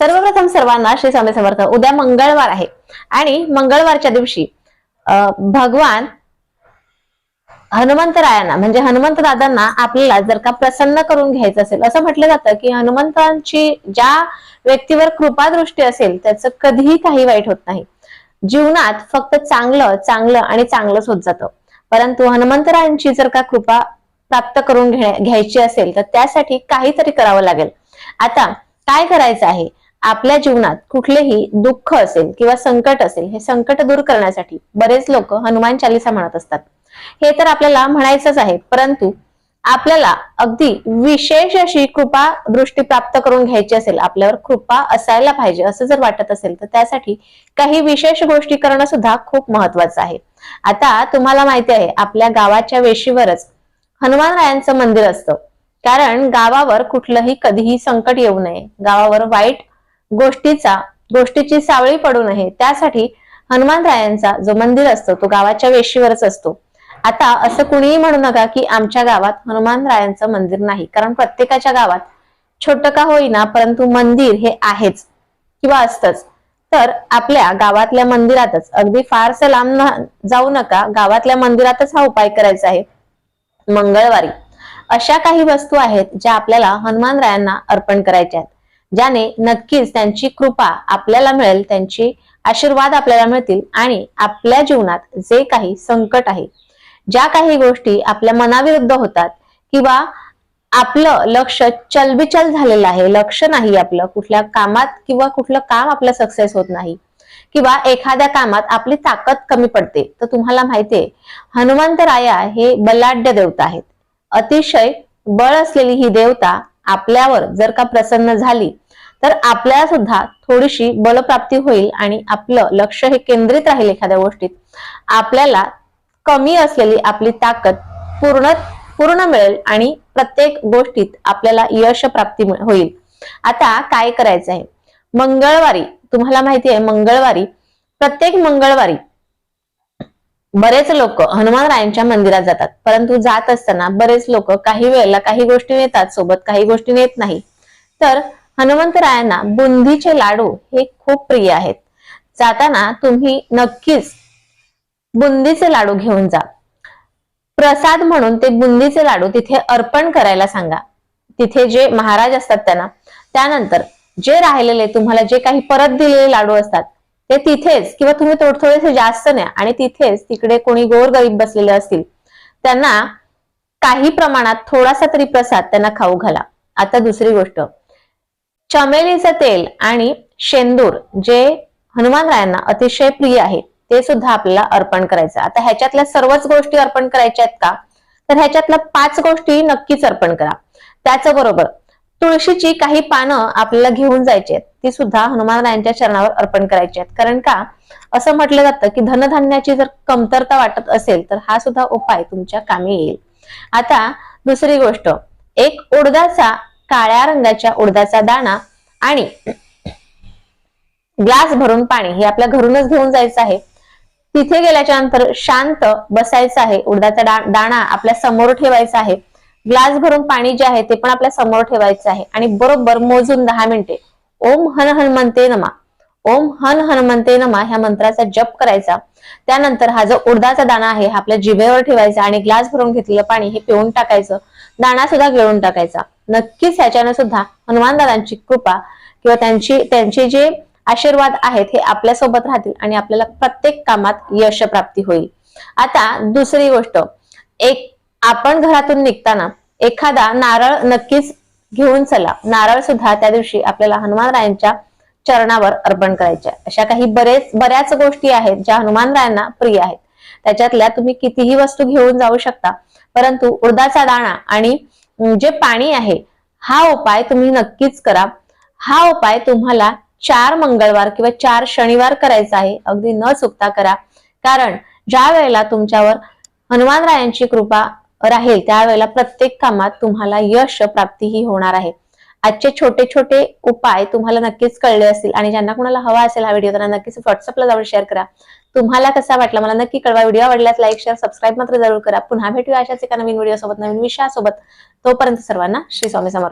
सर्वप्रथम सर्वांना श्री स्वामी समर्थ. उद्या मंगळवार आहे. आणि मंगळवारच्या दिवशी भगवान हनुमंतरायांना म्हणजे हनुमंत दादांना आपल्याला जर का प्रसन्न करून घ्यायचं असेल असं म्हटलं जातं की हनुमंतांची ज्या व्यक्तीवर कृपादृष्टी असेल त्याचं कधीही काही वाईट होत नाही. जीवनात फक्त चांगलं चांगलं आणि चांगलंच होत जातं. परंतु हनुमंतरायांची जर का कृपा प्राप्त करून घ्यायची असेल तर त्यासाठी काहीतरी करावं लागेल. आता काय करायचं आहे? आपल्या जीवनात कुठलेही दुःख असेल किंवा संकट असेल हे संकट दूर करण्यासाठी बरेच लोक हनुमान चालिसा म्हणत असतात. हे तर आपल्याला म्हणायचंच आहे परंतु आपल्याला अगदी विशेष अशी कृपा दृष्टी प्राप्त करून घ्यायची असेल आपल्यावर कृपा असायला पाहिजे असं जर वाटत असेल तर त्यासाठी काही विशेष गोष्टी करणं सुद्धा खूप महत्वाचं आहे. आता तुम्हाला माहिती आहे आपल्या गावाच्या वेशीवरच हनुमानरायांचं मंदिर असतं. कारण गावावर कुठलंही कधीही संकट येऊ नये. गावावर वाईट गोष्टीचा गोष्टीची सावळी पडू नये. त्यासाठी हनुमानरायांचा जो मंदिर असतो तो गावाच्या वेशीवरच असतो. आता असं कुणीही म्हणू नका की आमच्या गावात हनुमानरायांचं मंदिर नाही. कारण प्रत्येकाच्या गावात छोट का होईना परंतु मंदिर हे आहेच किंवा असतंच. तर आपल्या गावातल्या मंदिरातच अगदी फारसं लांब जाऊ नका. गावातल्या मंदिरातच हा उपाय करायचा आहे. मंगळवारी. अशा काही वस्तू आहेत ज्या आपल्याला हनुमानरायांना अर्पण करायच्या आहेत. ज्याने नक्कीच त्यांची कृपा आपल्याला मिळेल त्यांची आशीर्वाद आपल्याला मिळतील आणि आपल्या जीवनात जे काही संकट आहे ज्या काही गोष्टी आपल्या मनाविरुद्ध होतात किंवा आपलं लक्ष चलबिचल झालेलं आहे लक्ष नाही आपलं कुठल्या कामात किंवा कुठलं काम आपलं सक्सेस होत नाही किंवा एखाद्या कामात आपली ताकद कमी पडते तर तुम्हाला माहितीये हनुमंतराया हे बलाढ्य देवता आहेत. अतिशय बळ असलेली ही देवता आपल्यावर जर का प्रसन्न झाली तर आपल्याला सुद्धा थोडीशी बलप्राप्ती होईल आणि आपलं लक्ष हे केंद्रित राहील एखाद्या गोष्टीत. आपल्याला कमी असलेली आपली ताकद पूर्ण पूर्ण मिळेल आणि प्रत्येक गोष्टीत आपल्याला यश प्राप्ती होईल. आता काय करायचं आहे? मंगळवारी तुम्हाला माहिती आहे मंगळवारी प्रत्येक मंगळवारी बरेच लोक हनुमानरायांच्या मंदिरात जातात. परंतु जात असताना बरेच लोक काही वेळेला काही गोष्टी नेतात सोबत काही गोष्टी नेत नाही. तर हनुमंतरायांना बुंदीचे लाडू हे खूप प्रिय आहेत. जाताना तुम्ही नक्कीच बुंदीचे लाडू घेऊन जा. प्रसाद म्हणून ते बुंदीचे लाडू तिथे अर्पण करायला सांगा. तिथे जे महाराज असतात त्यांना त्यानंतर जे राहिलेले तुम्हाला जे काही परत दिलेले लाडू असतात ते तिथेच किंवा तुम्ही थोडे थोडेसे जास्त न्या आणि तिथेच तिकडे कोणी गोरगरीब बसलेले असतील त्यांना काही प्रमाणात थोडासा तरी प्रसाद त्यांना खाऊ घाला. आता दुसरी गोष्ट. चमेलीचं तेल आणि शेंदूर जे हनुमानरायांना अतिशय प्रिय आहे ते सुद्धा आपल्याला अर्पण करायचं. आता ह्याच्यातल्या सर्वच गोष्टी अर्पण करायच्या आहेत का? तर ह्याच्यातल्या पाच गोष्टी नक्कीच अर्पण करा. त्याचबरोबर तुळशीची काही पानं आपल्याला घेऊन जायची आहेत ती सुद्धा हनुमानरायांच्या चरणावर अर्पण करायची आहेत. कारण का? असं म्हटलं जातं की धनधान्याची जर कमतरता वाटत असेल तर हा सुद्धा उपाय तुमच्या कामी येईल. आता दुसरी गोष्ट एक उडदाचा काळ्या रंगाच्या उडदाचा दाणा आणि ग्लास भरून पाणी हे आपल्या घरूनच घेऊन जायचं आहे. तिथे गेल्याच्यानंतर शांत बसायचं आहे. उडदाचा डा- दाणा आपल्यासमोर ठेवायचा आहे. ग्लास भरून पाणी जे आहे ते पण आपल्यासमोर ठेवायचं आहे. आणि बरोबर मोजून दहा मिनिटे. ओम हन हनुमंते नमा. ओम हन हनुमंते नमा ह्या मंत्राचा जप करायचा. त्यानंतर हा जो उडदाचा दाणा आहे हा आपल्या जिभेवर ठेवायचा आणि ग्लास भरून घेतलेलं पाणी हे पिऊन टाकायचं. दाणा सुद्धा गिळून टाकायचा. नक्कीच ह्याच्यानं सुद्धा हनुमान दादांची कृपा किंवा त्यांची त्यांचे जे आशीर्वाद आहेत हे आपल्यासोबत राहतील आणि आपल्याला प्रत्येक कामात यश प्राप्ती होईल. आता दुसरी गोष्ट एक आपण घरातून निघताना एखादा नारळ नक्कीच घेऊन चला. नारळ सुद्धा त्या दिवशी आपल्याला हनुमानरायांच्या चरणावर अर्पण करायच्या अशा काही बरेच बऱ्याच गोष्टी आहेत ज्या हनुमानरायांना प्रिय आहेत. त्याच्यातल्या तुम्ही कितीही वस्तू घेऊन जाऊ शकता परंतु उडदाचा दाणा आणि जे पाणी आहे हा उपाय तुम्ही नक्कीच करा. हा उपाय तुम्हाला चार मंगळवार किंवा चार शनिवार करायचा आहे. अगदी न चुकता करा. कारण ज्या वेळेला तुमच्यावर हनुमानरायांची कृपा राहील त्यावेळेला प्रत्येक कामात तुम्हाला यश प्राप्ती ही होणार आहे. आजचे छोटे छोटे उपाय तुम्हाला नक्कीच कळले असतील आणि ज्यांना कोणाला हवा असेल हा व्हिडिओ त्यांना नक्कीच व्हॉट्सअपला जाऊन शेअर करा. तुम्हाला कसा वाटला मला नक्की कळवा. व्हिडिओ आवडल्यास लाईक शेअर सबस्क्राईब मात्र जरूर करा. पुन्हा भेटूया अशाच एका नवीन व्हिडिओ सोबत नवीन विषयासोबत. तोपर्यंत सर्वांना श्री स्वामी समर्थ.